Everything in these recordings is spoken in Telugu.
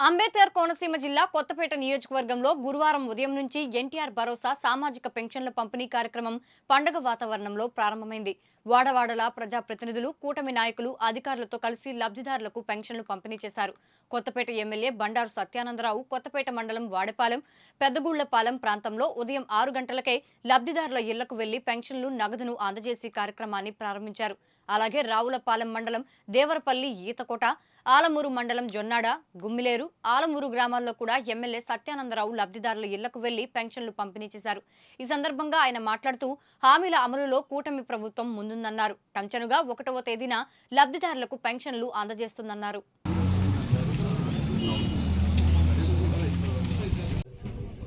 అంబేద్కర్ కోనసీమ జిల్లా కొత్తపేట నియోజకవర్గంలో గురువారం ఉదయం నుంచి ఎన్టీఆర్ భరోసా సామాజిక పెన్షన్ల పంపిణీ కార్యక్రమం పండగ వాతావరణంలో ప్రారంభమైంది. వాడవాడల ప్రజాప్రతినిధులు కూటమి నాయకులు అధికారులతో కలిసి లబ్ధిదారులకు పెన్షన్లు పంపిణీ చేశారు. కొత్తపేట ఎమ్మెల్యే బండారు సత్యానందరావు కొత్తపేట మండలం వాడపాలెం పెద్దగూళ్ళపాలెం ప్రాంతంలో ఉదయం ఆరు గంటలకే లబ్ధిదారుల ఇళ్ళకు వెళ్ళి పెన్షన్లు నగదును అందజేసి కార్యక్రమాన్ని ప్రారంభించారు. అలాగే రావులపాలెం మండలం దేవరపల్లి ఈతకోట ఆలమూరు మండలం జొన్నాడ గుమ్మిలేరు ఆలమూరు గ్రామాల్లో కూడా ఎమ్మెల్యే సత్యానందరావు లబ్ధిదారుల ఇళ్ళకు వెళ్ళి పెన్షన్లు పంపిణీ చేశారు. ఈ సందర్భంగా ఆయన మాట్లాడుతూ హామీల అమలులో కూటమి ప్రభుత్వం ముందుందన్నారు. టంచనుగా ఒకటవ తేదీన లబ్ధిదారులకు పెన్షన్లు అందజేస్తుందన్నారు.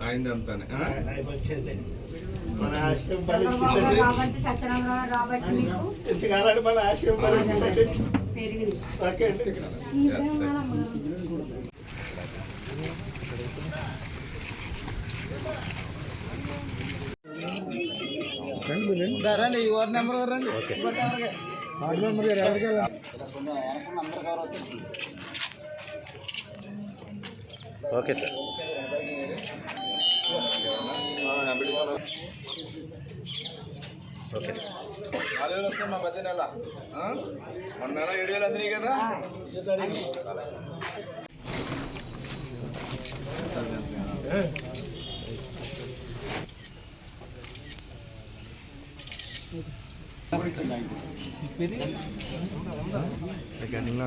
అయిందంతానే చంద్రబాబు రాబట్టి సత్యనారాయణ రాబట్టి మీకు పెరిగింది. ఓకే అండి. రండి ఈ వార్డు నెంబర్ గారు రండి. వార్డు నెంబర్ గారు. ఎవరికి ఓకే సార్. ఓకే. సార్ నాలుగు వేలు వస్తాయి మా పెద్ద నెల? మొన్న నెల ఏడు వేలు అందినాయి కదా? రికార్డింగ్లో